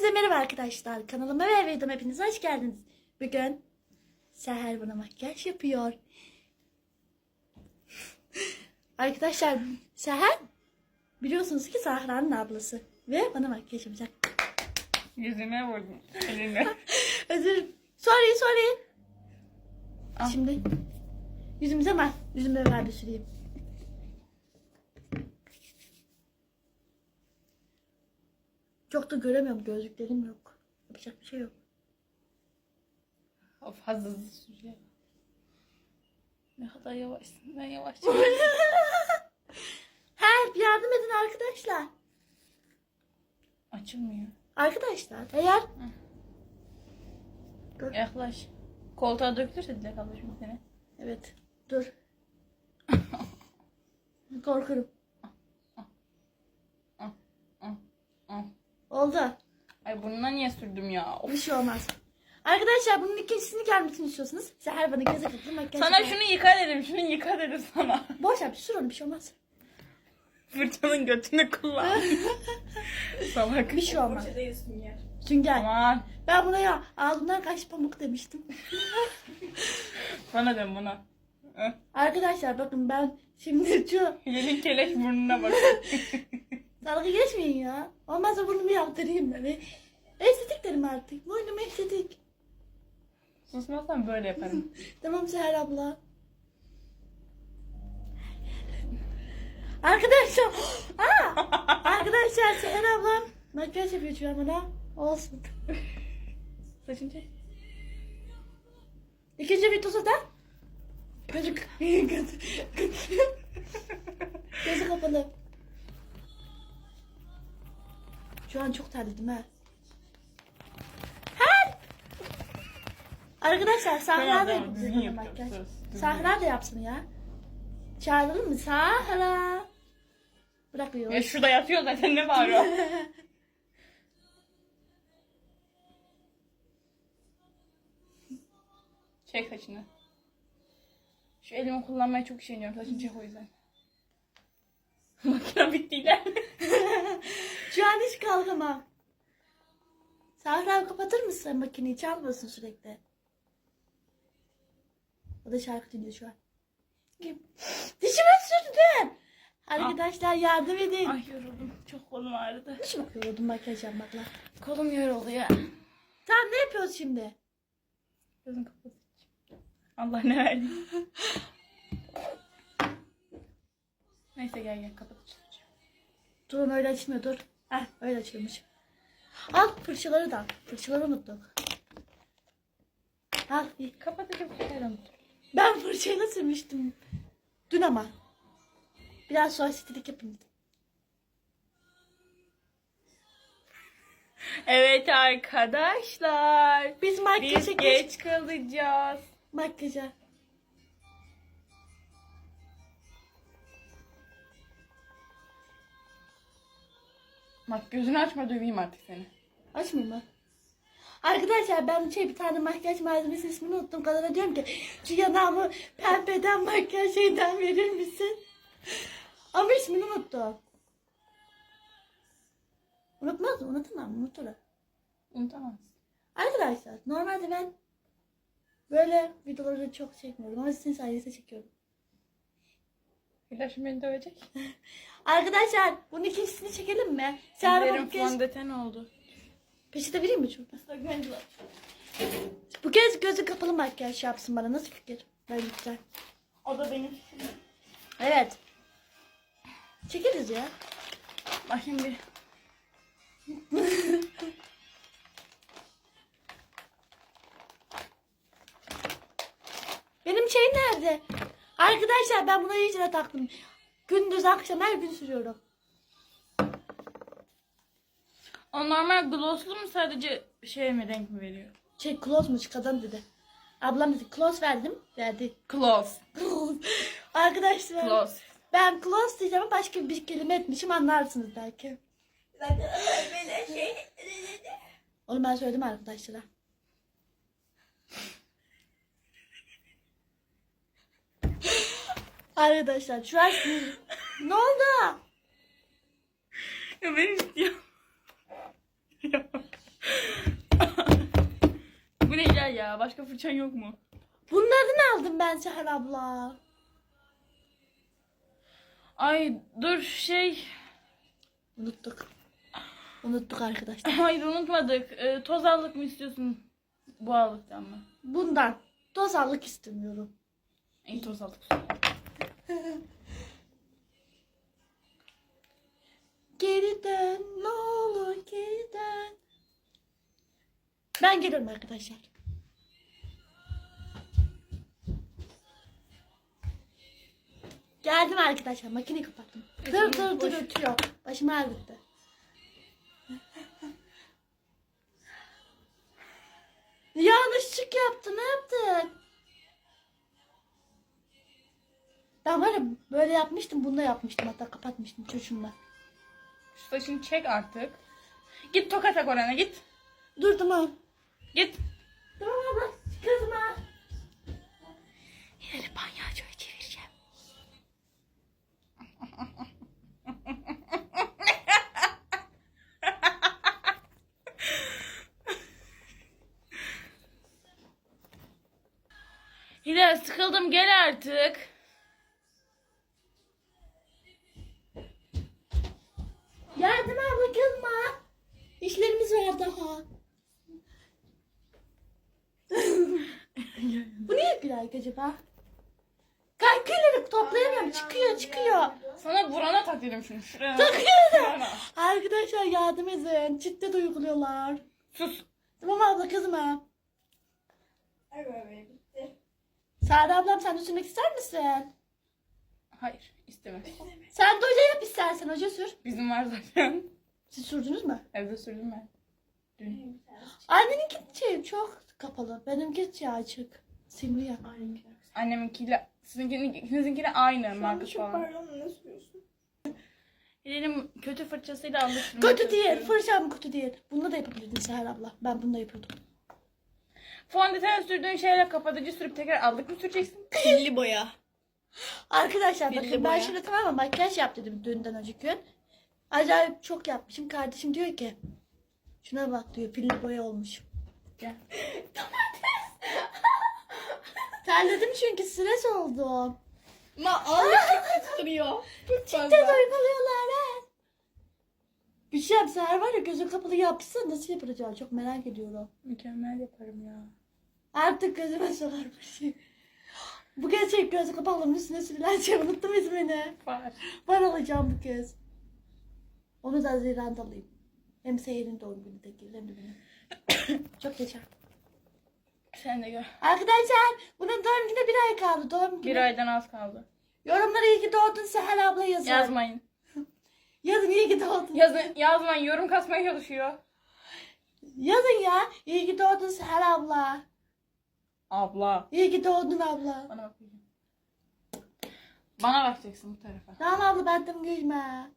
Hepinize merhaba arkadaşlar. Kanalıma ve videoma hepiniz hoş geldiniz. Bugün Seher bana makyaj yapıyor. arkadaşlar Seher biliyorsunuz ki Sahra'nın ablası. Ve bana makyaj yapacak. Yüzüme vurdum eline. Özür Sorry sorry. Al. Şimdi yüzümüze ben yüzüme ver bir süreyim. Çok da göremiyorum gözlüklerim yok. Yapacak bir şey yok. o fazla sürüyor. Ne kadar yavaşsın. Ben yavaş. Help yardım edin arkadaşlar. Açılmıyor. Arkadaşlar eğer Yaklaş. Koltuğa dökülürse Dilek abla şimdi seni. evet dur. Korkuyorum. Ah. Oldu. Ay burnuna niye sürdüm ya? Of. Bir şey olmaz. Arkadaşlar bunun ikincisini gelmesini istiyorsanız Seher bana göze kapatın makyaj Sana şunu yıka dedim. Şunu yıka dedim sana. Boş yap sür onu bir şey olmaz. Fırçanın götünü kullan. Salak. Bir şey olmaz. Sünger. Aman. Ben buna ya ağzımdan kaç pamuk demiştim. Bana dön bana. Arkadaşlar bakın ben şimdi şu Yelin keleş burnuna bak. dalga geçmeyin ya. Olmazsa burnumu yaptırayım ben. E, Estetik derim artık. Burnum estetik. Susmazsan böyle yaparım. Tamam Seher abla. Arkadaşlar. Aa, arkadaşlar Seher ablam makyaj yapıyor şu an bana. Olsun. Saçını çek. İkinci videosu da gözü, gözü kapalı. Şu an çok terledim ha. Help! Arkadaşlar Sahra da yapsın Sahra da yapsın ya. Çağıralım mı? Sahra. Bırakmıyor. Ya şurada yatıyor zaten ne bağırıyor? Çek saçını. Şu elimi kullanmaya çok üşeniyorum. Saçını çek o yüzden. Makine bitti ilerle. Şu an hiç kalkamam. Sahra kapatır mısın makineyi? Çalmasın sürekli. O da şarkı dinliyor şu an. Dişime sürdün. Arkadaşlar yardım edin. Ay yoruldum. Çok kolum ağrıdı. Hiç bakıyordum makyaj yapmakla. Kolum yoruldu ya. Tamam ne yapıyoruz şimdi? Gözün kapalı. Allah ne verdi. Neyse gel gel kapat. Dur onu öyle açmıyor dur. Heh öyle açılmış. Al fırçaları da. al. Fırçaları unuttuk. Al. iyi. Kapat hadi bir şeyler unut. Ben fırçayla sürmüştüm. Dün ama. Biraz sonra stilik yapayım dedim. Evet arkadaşlar. Biz makyaja geç kalacağız. Makyaja. Bak gözünü açma döveyim artık seni. Açmayayım mı? Arkadaşlar ben şey bir tane makyaj malzemesi ismini unuttum. Kadına diyorum ki şu yanağımı pembeden makyaj şeyden verir misin? Ama ismini unuttum. Unutmaz mı? Unutamam. Unuturum. Unutamazsın. Arkadaşlar normalde ben böyle videoları çok çekmiyorum ama sizin sayenizde çekiyorum. Şimdi beni dövecek. Arkadaşlar bunun ikincisini çekelim mi? Ellerim bu kez fondöten oldu. peçete vereyim mi şurada? Bu kez gözü kapalı makyaj yapsın bana. Nasıl fikir? Böyle güzel. O da benim. Evet. Çekeriz ya. Bak şimdi. Benim şey nerede? Arkadaşlar ben buna iyice taktım. Gündüz akşam her gün sürüyorum. O normal glosslu mu sadece şey mi renk mi veriyor? Şey close mu çıkadan dedi. Ablam dedi close verdim. Verdi. Gloss. Arkadaşlar Gloss. ben close diyeceğim ama başka bir kelime etmişim anlarsınız belki. Onu ben söyledim arkadaşlara. Arkadaşlar şu an ne oldu? Ya ben istiyorum. Ya. gel ya. Başka fırçan yok mu? Bunlardan aldım ben Seher abla. Ay dur şey. Unuttuk. Unuttuk arkadaşlar. Hayır unutmadık. Ee, toz allık mı istiyorsun? Bu allıktan mı? Bundan toz allık istemiyorum. İyi toz allık. Geri dön ne olur geri dön. Ben geliyorum arkadaşlar. Geldim arkadaşlar. Makineyi kapattım. Dur dur dur ötüyor. Başım ağrıttı. Yanlışlık yaptı. Ne yaptın? Ben var ya böyle yapmıştım. Bunu da yapmıştım. Hatta kapatmıştım çocuğumla. Şu saçını çek artık. Git toka tak orana git. Dur tamam. Git. Tamam abla kızma. Yine de palyaçoyu çevireceğim. Hilal sıkıldım gel artık. Yardım abla kızma. İşlerimiz var daha. Bu niye gülüyor acaba? Kalkülleri toplayamıyorum. Çıkıyor çıkıyor. Sana burana tak dedim şunu. Şuraya. Takıyorum. Arkadaşlar yardım edin. Ciddi uyguluyorlar. Sus. Tamam abla kızma. Sare ablam sen de sürmek ister misin? Hayır istemez. Sen de hoca yap istersen hoca sür. Bizim var zaten. Siz sürdünüz mü? Evde sürdüm ben. Dün. Anneninki şey çok kapalı. Benimki şey açık. Simli ya. Anneminkiyle sizinkinin ikinizinkiyle aynı marka Çok falan. pardon ne sürüyorsun? Hilal'im kötü fırçasıyla alıştırmaya Kötü değil. çalışıyorum. Fırçam kötü değil. Bununla da yapabilirdin Seher abla. Ben bununla yapıyordum. Fondöten sürdüğün şeyle kapatıcı sürüp tekrar aldık mı süreceksin? Pilli boya. Arkadaşlar Bildi bakın ben boya. şimdi tamam mı makyaj yap dedim dünden önceki gün. Acayip çok yapmışım. Kardeşim diyor ki şuna bak diyor pilli boya olmuş. Gel. Terledim çünkü stres oldum. Ma ağzı tutuyor. Çok Cidden fazla. uyguluyorlar he. Bir şey yap Seher var ya gözün kapalı yapsa nasıl yapacağını çok merak ediyorum. Mükemmel yaparım ya. Artık gözüme sorar bir şey. Bu gerçek gözü kapalının üstüne sürülen şey unuttum ismini. Var. Var alacağım bu kez. Onu da Haziran'da alayım. Hem Seher'in doğum günü de gelir hem de benim. Çok geçer. Sen de gör. Arkadaşlar bunun doğum gününe bir ay kaldı. Doğum günü. Bir aydan az kaldı. Yorumlara iyi ki doğdun Seher abla yazın. Yazmayın. Yazın iyi ki doğdun. Yazın, yazmayın. Yorum kasmaya çalışıyor. Yazın ya. İyi ki doğdun Seher abla. Abla. İyi ki doğdun abla. Bana bak. bakayım. Bana bakacaksın bu tarafa. Tamam abla benden gülme.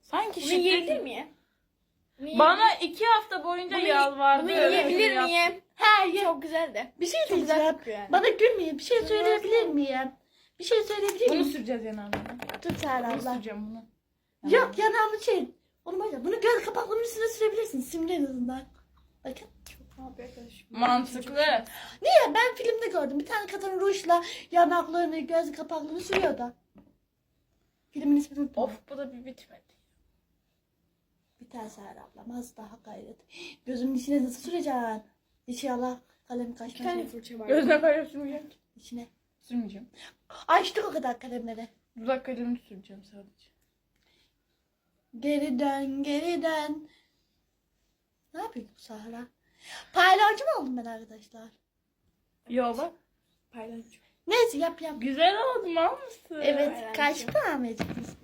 Sanki Bunu şiddet- yiyebilir miyim? Bunu Bana iki hafta boyunca Bunu- yalvardı. Bunu öyle yiyebilir yap- miyim? Ha ye. Çok güzel de. Bir şey Çok güzel diyeceğim. kokuyor yani. Bana gülmeyin. Bir şey söyleyebilir miyim? Bir şey söyleyebilir Bunu miyim? süreceğiz yanağına. Dur Seher Bunu abla. süreceğim bunu. Yok yanağımı şey. Oğlum hadi bunu göz kapaklının üstüne sürebilirsin. Simli en azından. Bakın. Mantıklı. Niye? Ben filmde gördüm. Bir tane kadın rujla yanaklarını, göz kapaklığını sürüyordu. Filmin ismini unuttum. Of bu da bir bitmedi. Bir tane Seher ablam az daha gayret. Gözümün içine nasıl süreceksin? İnşallah kalem Bir tane kaçmaz. fırça var. Gözüne kalem sürmeyeceğim. ki. İçine. Sürmeyeceğim. Açtık o kadar kalemleri. Dudak kalemini süreceğim sadece. Geri dön, geri dön. Ne yapıyor bu Sahra? Paylancı mı oldum ben arkadaşlar? Yo bak. Paylaşım. Neyse yap yap. Güzel oldu mal mısın? Evet, Paylancı. kaç puan verdiniz?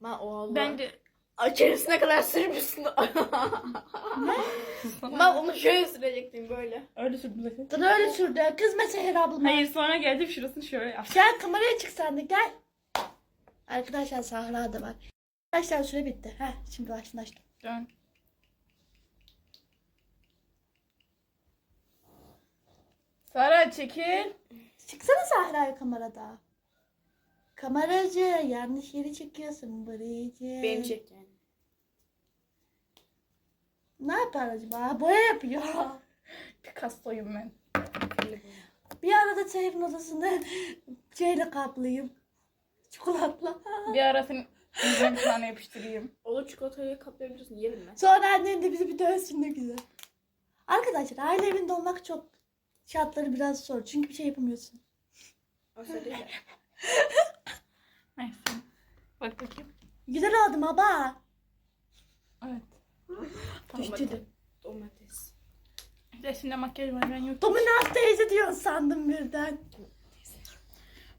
Ma o Allah. Ben de Açarısına kadar sürmüşsün. Ma onu şöyle sürecektim böyle. öyle sürdüm zaten. Sana öyle sürdü. Kızma Seher ablama. Hayır sonra geldim şurasını şöyle yaptım. Gel kameraya çık sen de gel. Arkadaşlar Sahra da var. Arkadaşlar süre bitti. Heh, şimdi açtım açtım. Dön. Sara çekil. Çıksana Sahra'ya kamerada. Kameracı yanlış yeri çekiyorsun Barıcı. Benim çek yani. Ne yapar acaba? Boya yapıyor. Picasso'yum ben. Bir arada çayın odasında şeyle kaplıyım. Çikolatla. Bir ara senin yüzüne bir tane yapıştırayım. Onu çikolatayla kaplayabiliyorsun. Yerim ben. Sonra annem de bizi bir dövsün ne güzel. Arkadaşlar aile evinde olmak çok şartları biraz zor. Çünkü bir şey yapamıyorsun. O söyledi. Neyse. Bak bakayım. Güzel oldum baba. Evet. Düştü de. Domates. Şimdi makyaj var ben yok. Dominant teyze diyor sandım birden.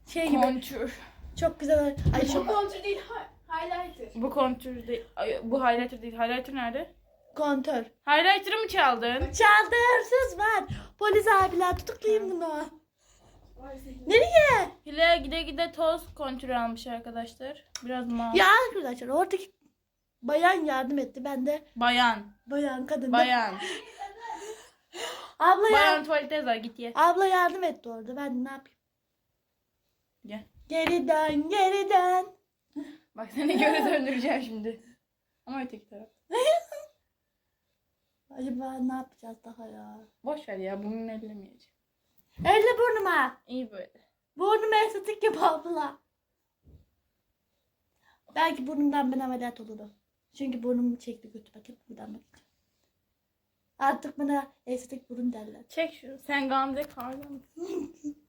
Şey gibi Kontür. çok güzel. Ay Bu çok kontür değil. hi- Highlighter. Bu kontür değil. Ay, bu highlighter değil. Highlighter nerede? kontör. Highlighter'ı mı çaldın? Çaldı hırsız var. Polis abiler tutuklayın bunu. Nereye? Hile gide gide toz kontürü almış arkadaşlar. Biraz mavi. Ya arkadaşlar oradaki bayan yardım etti. Ben de Bayan. bayan kadın. Bayan. Abla ya- Bayan tuvalete yazar git ye. Abla yardım etti orada. Ben de ne yapayım? Gel. Geri dön, geri dön. Bak seni göre döndüreceğim şimdi. Ama öteki taraf. Acaba ne yapacağız daha ya? Boş ver ya burnunu ellemeyeceğim. Elle burnuma. İyi böyle. Burnuma estetik yap abla. Belki burnumdan ben ameliyat olurum. Çünkü burnumu çekti kötü bakın buradan bakacağım. Artık bana estetik burun derler. Çek şu. Sen Gamze mısın?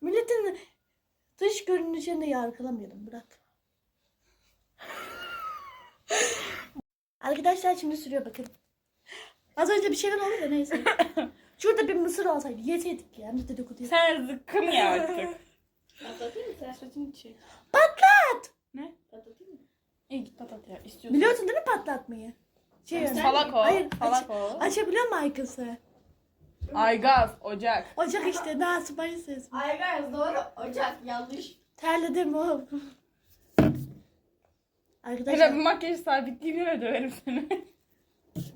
Milletin dış görünüşünü yargılamayalım bırak. Arkadaşlar şimdi sürüyor bakın. Az önce bir şeyler oldu da neyse. Şurada bir mısır olsaydı yeseydik ya. Dedikodu yap- Sen zıkkım ya artık. Patlatayım mı sen? Saçını çek. Patlat! Ne? Patlatayım mı? İyi git patat ya. İstiyorsan. Biliyorsun değil mi patlatmayı? Şey, Salak o. Hayır, Salak aç- o. Açabiliyor mu arkası? Aygaz, ocak. Ocak işte daha ses. Aygaz doğru. Ocak yanlış. Terledim o. Hele Arkadaşlar bu makyajı sabitleyeyim ve döverim seni.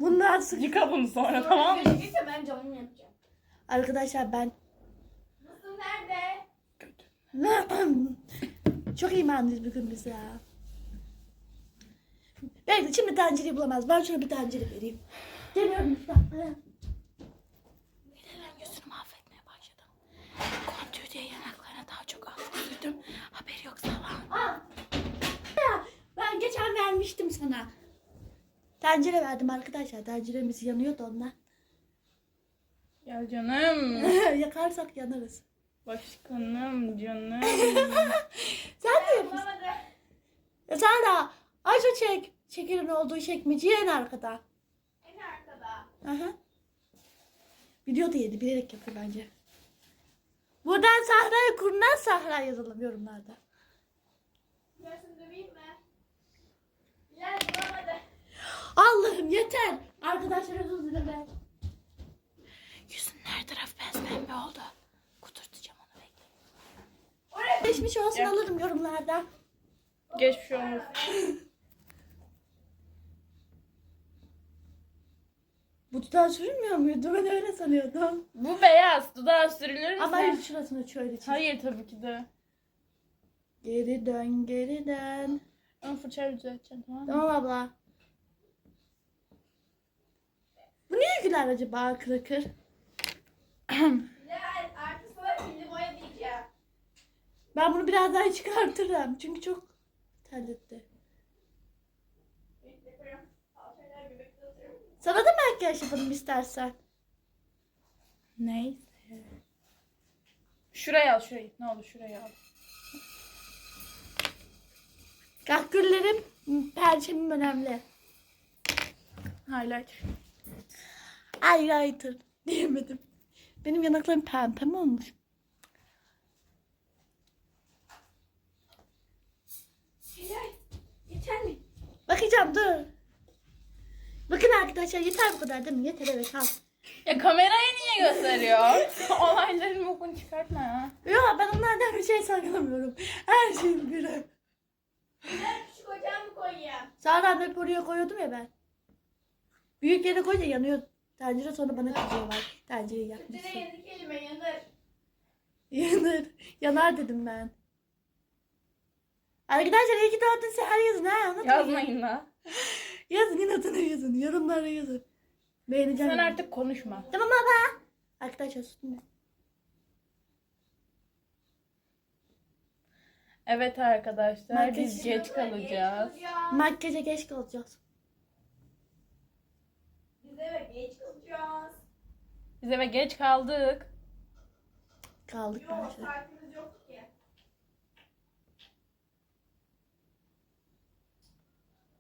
bunlar sık. Yıka bunu sonra tamam mı? Gerekirse ben canımı yapacağım. Arkadaşlar ben Mısır nerede? Çok imanlıyız bugün biz ya. Belki şimdi tencereyi bulamaz. Ben şuna bir tencere vereyim. Geliyorum işte. Yüzünü mahvetmeye başladım. Kontür diye yanaklarına daha çok az sürdüm. Haberi yok. Aa! Ya, ben geçen vermiştim sana. Tencere verdim arkadaşlar. Tenceremiz yanıyor da ondan. Gel canım. Yakarsak yanarız. Başkanım canım. Sen de yapıyorsun. Bulamadım. Ya sen de aç o çek. Şekerin olduğu çekmeceyi en arkada. En arkada. Aha. Video da yedi. Bilerek yapıyor bence. Buradan Sahra'ya kurulan Sahra yazalım yorumlarda. Yarısını döveyim mi? Bilal bulamadı. Allah'ım yeter. Arkadaşlar özür dilerim. Yüzün her taraf pembe oldu. Kudurtacağım onu bekle. Oraya Geçmiş olsun alırım yorumlarda. Geçmiş olsun. Bu tutağı sürülmüyor muydu? Ben öyle sanıyordum. Bu beyaz. Dudağa sürülür mü? Ama hayır şurasını şöyle çiz. Hayır tabii ki de. Geri dön geri dön. Onu fırçayla düzelteceğim tamam mı? Tamam abla. Bu niye güler acaba kır kır? Bilal artık sana pilli boya diyeceğim. Ben bunu birazdan çıkartırım. Çünkü çok terletti. Sana da makyaj yapalım istersen. Neyse. Şuraya al şurayı. Ne olur şuraya al. Kahküllerim, perçemim önemli. Highlighter. Highlighter diyemedim. Benim yanaklarım pembe mi olmuş? Bilal yeter mi? Bakacağım dur. Bakın arkadaşlar yeter bu kadar değil mi? Yeter evet al. Ya kamerayı niye gösteriyor? Olayların bokunu çıkartma ya. Yok ben onlardan bir şey saklamıyorum. Her şeyi biri. Bilal küçük ocağımı mı koyayım? Sağdan hep oraya koyuyordum ya ben. Büyük yere koyunca yanıyor. Tencere sonra bana kızıyorlar. Tencereyi yakmışsın. yedik elime yanır. Yanır. Yanar dedim ben. Arkadaşlar iyi ki doğdun seher yazın ha. Unutmayın. Yazmayın la. Yazın inadına yazın. Yorumlara yazın. Beğeneceğim. Sen yani. artık konuşma. Tamam baba. Arkadaşlar sustum ben. Evet arkadaşlar Makyaj biz geç kalacağız. kalacağız. Makyaja geç kalacağız. Biz eve geç kalacağız. Biz eve geç kaldık. Kaldık Yok bence. saatimiz yok ki.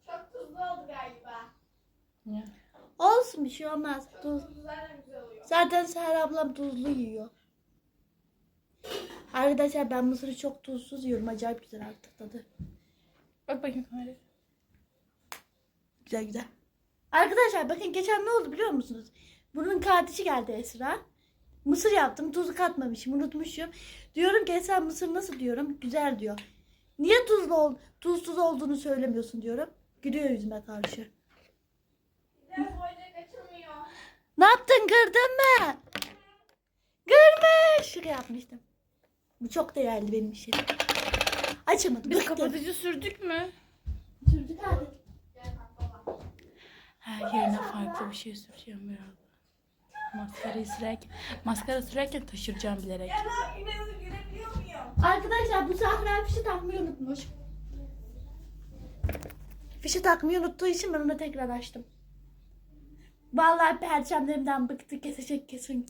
Çok tuzlu oldu galiba. Ya. Olsun bir şey olmaz. Tuz. Zaten Seher ablam tuzlu yiyor. Arkadaşlar ben mısırı çok tuzsuz yiyorum. Acayip güzel artık tadı. Bak bakayım kameraya. Güzel güzel. Arkadaşlar bakın geçen ne oldu biliyor musunuz? Bunun kardeşi geldi Esra. Mısır yaptım. Tuzu katmamışım. Unutmuşum. Diyorum ki Esra mısır nasıl diyorum. Güzel diyor. Niye tuzlu ol, tuzsuz olduğunu söylemiyorsun diyorum. Gülüyor yüzüme karşı. Ne yaptın kırdın mı? Kırmış. Şaka yapmıştım. Bu çok değerli benim için. Açamadım. Biz kapatıcı sürdük mü? Sürdük abi. Her yerine farklı bir şey süreceğim biraz. Maskarayı sürerken, maskara sürerken taşıracağım bilerek. Arkadaşlar bu Sahra fişi takmayı unutmuş. Fişi takmayı unuttuğu için ben onu tekrar açtım. Vallahi perçemlerimden bıktı kesecek kesin.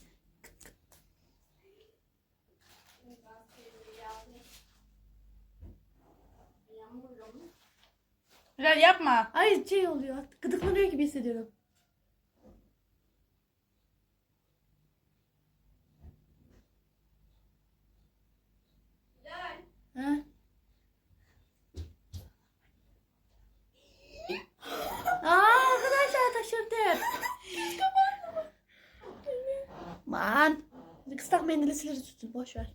Bilal yapma. Ay şey oluyor gıdıklanıyor gibi hissediyorum. Gel. Ha? Aa, taşırdım. Man. Kıslak mendili sileriz tutun boş ver.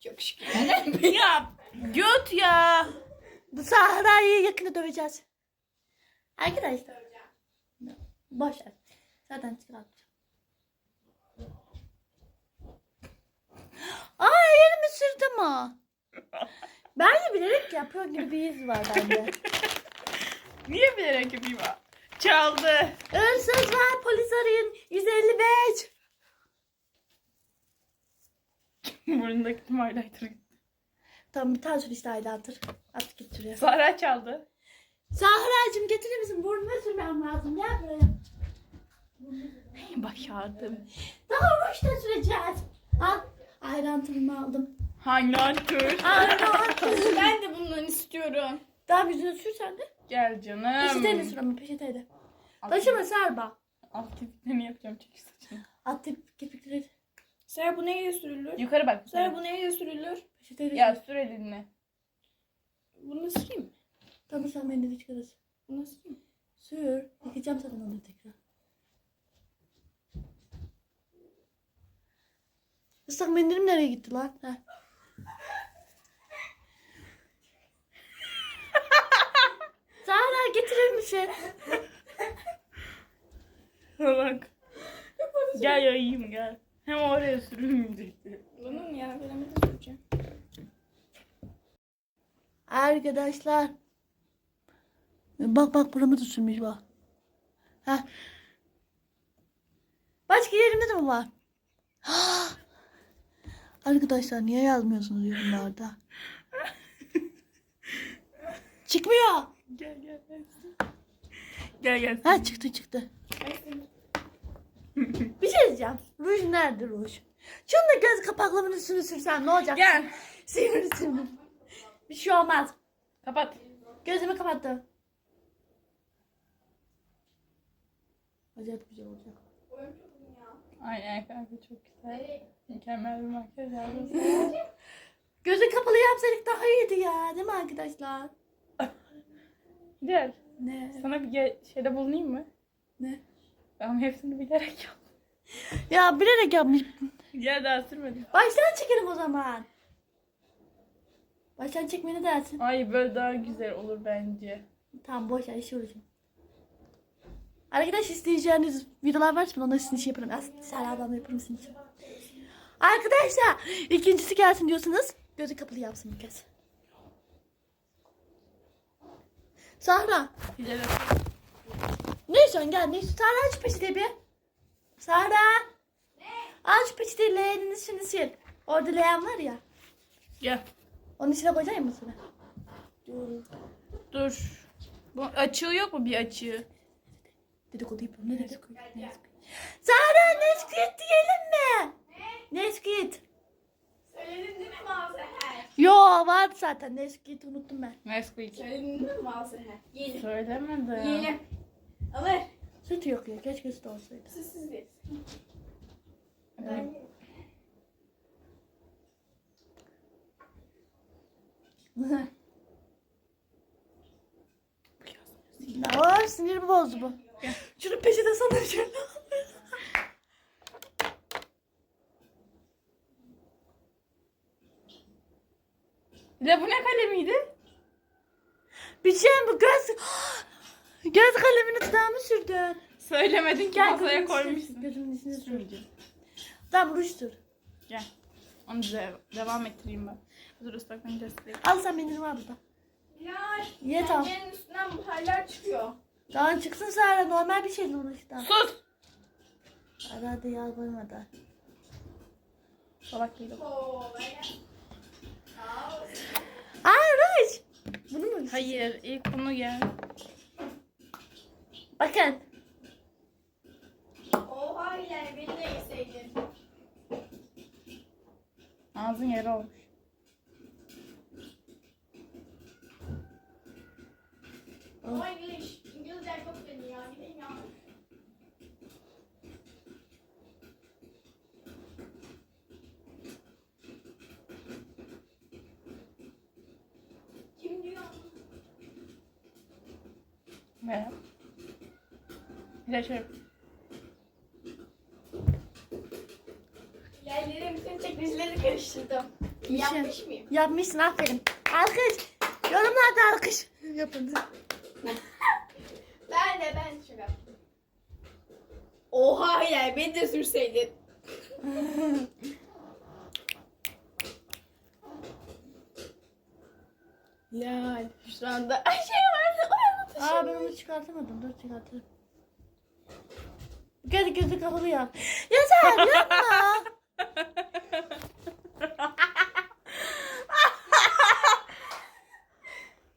Çok şükür. ya göt ya. Bu Sahra'yı yakında döveceğiz. Arkadaşlar. Boş ver. Zaten çıkartacağım. Aa elimi sürdüm ha. Ben de bilerek yapıyor gibi bir his var bende. Niye bilerek yapayım? Çaldı. Hırsız var polis arayın. 155. Burnundaki tüm highlighter. Tamam bir tane sür işte highlighter. At git şuraya. Sahra çaldı. Sahra'cığım getirir misin? Burnuma sürmem lazım. Gel buraya. Başardım. Daha ruşta süreceğiz. Al. Ayrıntımı aldım. Highlighter. Ayrıntı. ben de bundan istiyorum. Daha yüzüne sür sen de. Gel canım. Peçeteyle sür ama Taşıma Serba. Alt kirpiklerini yapacağım çekil saçını. At tip kirpikleri. Sen bu neyle sürülür? Yukarı bak. Yukarı. bu neyle sürülür? Peçeteyle Ya sür. elini. Bunu sileyim mi? Tamam sen mendili çıkarırsın. Bunu sileyim mi? Sür. Yıkayacağım zaten onu tekrar. Islak mendilim nereye gitti lan? Heh. Zahra getirir misin? bak. gel yayayım gel. Hem oraya sürülmeyecekti. Bunun yanaklarını da süreceğim. Arkadaşlar. Bak bak buramı da sürmüş bak. Heh. Başka yerimde de mi var? Arkadaşlar niye yazmıyorsunuz yorumlarda? Çıkmıyor. Gel gel. gel. Gel gel. Ha çıktı çıktı. Bir şey diyeceğim. Ruj nerede ruj? Şunu da göz kapaklarımın üstüne sürsen ne olacak? Gel. Sivri sivri. Bir şey olmaz. Kapat. Gözümü kapattım. Acayip güzel olacak. Aynen kanka çok güzel. Mükemmel bir makyaj yapmışsın. Gözü kapalı yapsaydık daha iyiydi ya. Değil mi arkadaşlar? Gel. Ne? Sana bir şeyde bulunayım mı? Ne? Ben hepsini bilerek yaptım. Ya bilerek yapmış. Gel daha sürmedim. Baştan çekelim o zaman. Baştan çekmeni dersin. Ay böyle daha güzel olur bence. Tamam boş ver işi uğraşın. Arkadaş isteyeceğiniz videolar varsa ben onları sizin için yaparım. Aslında Serra'dan yaparım sizin için. Arkadaşlar ikincisi gelsin diyorsanız gözü kapalı yapsın bir kez. Sahra Güzel. Neyse gel neyse. Sara aç peçete bir. Sara. Aç peçeteyi leğenin içini sil. Orada leğen var ya. Gel. Onun içine koyacak mısın? Dur. Bu açığı yok mu bir açığı? Dedikodu yapıyorum. Ne dedikodu? Sara Nesquik diyelim mi? Nesquik. Söyledin değil mi Mazahar? Yo vardı zaten Nesquik unuttum ben. Nesquik. Söyledin değil mi Mazahar? Yiyelim. Söylemedim. Yiyelim. Alır. Süt yok ya keşke süt olsaydı. Sizsiz bir. Ne var sinirimi bozdu bu. Şunu peşete sana şöyle. Ya bu ne kalemiydi? Bir şey bu göz... Göz kalemini dudağımı sürdün. Söylemedin ki içine- koymuşsun. Gözümün içine sür. Sürmeyeceğim. Tamam ruj sür. Gel. Onu de- devam ettireyim ben. Dur ıslaklarını göstereyim. Al sen benim var burada. Bilal. Ye tamam. Pencerenin üstünden buharlar çıkıyor. Daha çıksın Sara normal bir şeydi onun işte. Sus! Hadi hadi yalvarmadan. Salak değilim. Oo böyle. Sağ ol. Aa ruj. Bunu mu? Hayır ilk bunu gel. Bakın. Oha Hilal beni de yeseydin. Ağzın yere olmuş. Ama İngiliz. İngilizce çok beni ya. Gideyim ya. Kim diyor? Ver. Şöyle. Yerlerin bütün karıştırdım. Yapmış mıyım? Yapmışsın aferin. Alkış. Yorumlarda alkış. Yapın. Ben de ben yaptım. Oha Hilal beni de sürseydin. Ya şu anda ay şey vardı Aa ben onu çıkartamadım. Dur çıkartırım. Gel gözü kapalı yap. Yeter yapma.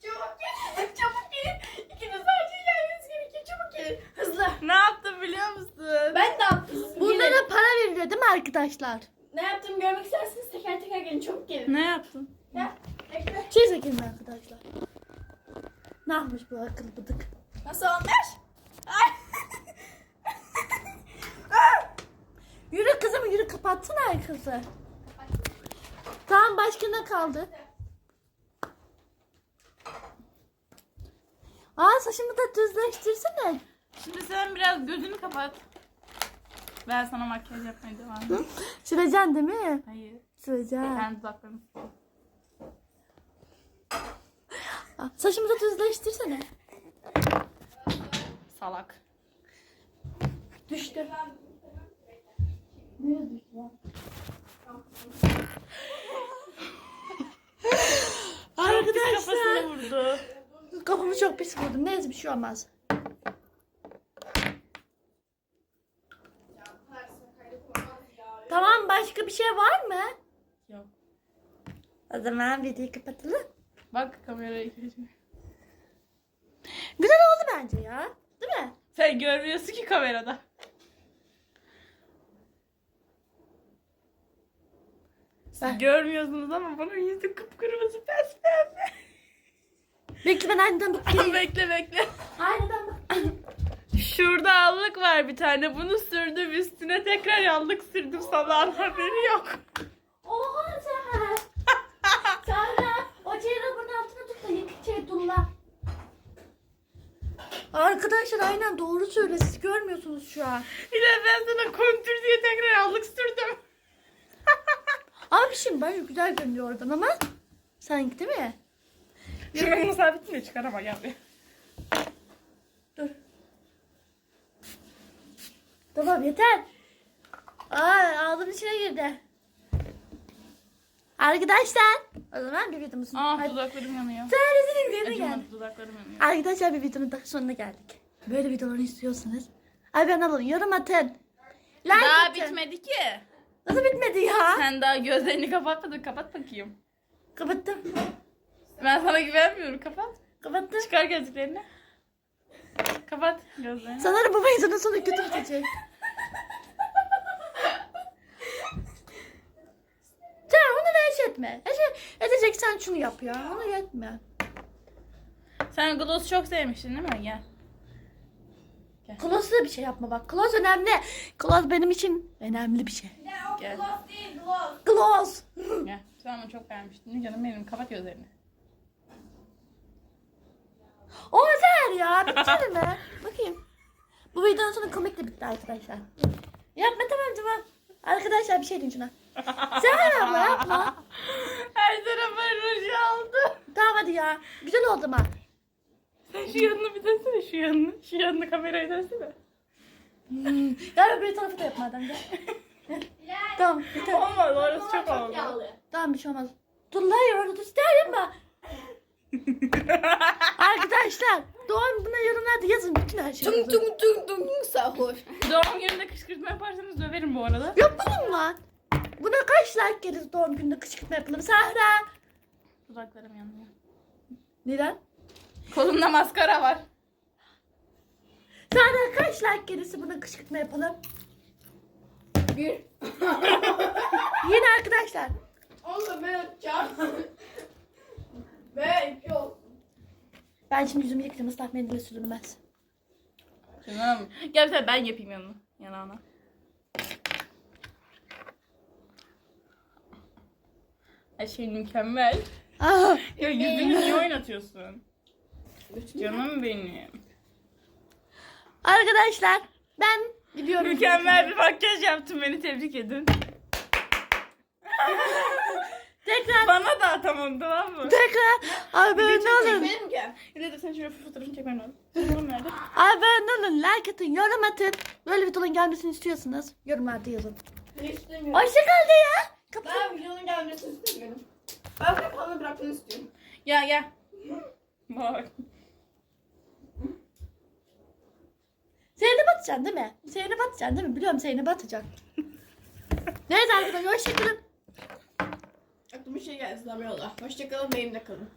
Çabuk gelin, çabuk gelin. İkiniz sadece gelmeniz gerekiyor. Çabuk gelin. Hızlı. Ne yaptım biliyor musun? Ben de yaptım. Bunlara para veriliyor değil mi arkadaşlar? Ne yaptığımı görmek isterseniz teker teker gelin. Çabuk gelin. Ne yaptın? Ya, bekle. Çekin arkadaşlar. Ne yapmış bu akıllı bıdık? Nasıl olmuş? Ay. Yürü ay kızı. Tamam başka ne kaldı? Aa saçımı da düzleştirsene. Şimdi sen biraz gözünü kapat. Ben sana makyaj yapmaya devam edeyim. Süreceksin değil mi? Hayır. Dudaklarını sil. Aa, Saçımı da düzleştirsene. Salak. Düştü. Arkadaşlar. vurdu. Kafamı çok pis vurdum. Neyse bir şey olmaz. Tamam başka bir şey var mı? Yok. O zaman videoyu kapatalım. Bak kameraya geçiyor. Güzel oldu bence ya. Değil mi? Sen görmüyorsun ki kamerada. Siz Ben- görmüyorsunuz ama bunun yüzü kıpkırmızı pes pembe. Bekle ben aniden bakayım. bekle bekle. aniden bak. Şurada allık var bir tane. Bunu sürdüm üstüne tekrar allık sürdüm. Sabahın haberi yok. Oha sen. Sara o çeyreğin altına tut da yıkık şey dulla. Arkadaşlar aynen doğru söyle siz görmüyorsunuz şu an. Bir de ben sana kontür diye tekrar allık sürdüm. Abi şimdi ben güzel görünüyor oradan ama sanki değil mi? Şuranın sabitini çıkarama gel. Dur. Tamam yeter. Aa ağzımın içine girdi. Arkadaşlar o zaman bir videomuzun Ah Hadi. dudaklarım yanıyor. Sen rezil bir yerine Acımadı geldik. dudaklarım yanıyor. Arkadaşlar bir videonun daha sonuna geldik. böyle videoları istiyorsanız abone olun, yorum atın. Like Daha atın. bitmedi ki. Sen daha gözlerini kapatmadın. Kapat bakayım. Kapattım. Ben sana güvenmiyorum. Kapat. Kapattım. Çıkar gözlüklerini. Kapat gözlerini. Sanırım bu videonun sonu kötü bitecek. Tamam onu da etme. Edeceksen şunu yap ya. Onu yetme. Sen gloss çok sevmiştin değil mi? Gel. Klozda bir şey yapma bak. Kloz önemli. Kloz benim için önemli bir şey. Ne o Gel. gloss değil gloss. Kloz. Gel. Sen onu çok beğenmiştin. Canım benim. Kapat gözlerini. O der ya. Bitti mi? Bakayım. Bu videonun sonu komik de bitti arkadaşlar. Yapma tamam tamam. Arkadaşlar bir şey deyin şuna. Sen abla yapma. Her tarafa ruj aldı. Tamam hadi ya. Güzel oldu ama. Sen şu yanını bir dönsene şu yanını. Şu yanını kameraya dönsene. Hmm. Gel öbür tarafı da yapma adam gel. tamam bitti. Olmaz orası çok. Yağlı. Tamam bir şey olmaz. Dur lan ya orada ister yapma. Arkadaşlar doğum gününe yorumlarda yazın bütün her şeyi. Tung tung tung tung sahur. Doğum gününde kışkırtma yaparsanız döverim bu arada. Yapalım lan. Buna kaç like geliriz doğum gününde kışkırtma yapalım. Sahra. Dudaklarım yanıyor. Neden? Kolumda maskara var. Sahra kaç like gelirse buna kışkırtma yapalım. Bir. Yine arkadaşlar. Onu ben yapacağım. Ben yok. Ben şimdi yüzümü yıkayacağım ıslak mendille sürülmez. Canım. Gel bir tane ben yapayım yanına. Yanağına. Her şey mükemmel. Aa, Ya yüzünü niye oynatıyorsun? Canım benim. arkadaşlar ben gidiyorum. Mükemmel bir makyaj yaptın beni tebrik edin. Tekrar Bana da atamam tamam mı? tekrar abone olun. Benim gel. Yine de sen şöyle fotoğrafını çekmen lazım. Telefonum nerede? Abone olun, like atın, yorum atın. Böyle videonun gelmesini istiyorsanız yorumlarda yazın. Ben istemiyorum. Hoşçakal de ya. Kapat. Ben videonun gelmesini istemiyorum. Ben bunu bana bırakmanı istiyorum. Gel gel. Bak. Zeynep atacaksın değil mi? Zeynep atacaksın değil mi? Biliyorum Zeynep atacak. Neyse arkadaşlar hoşçakalın. Aklıma bir şey geldi. Hoşçakalın benimle kalın.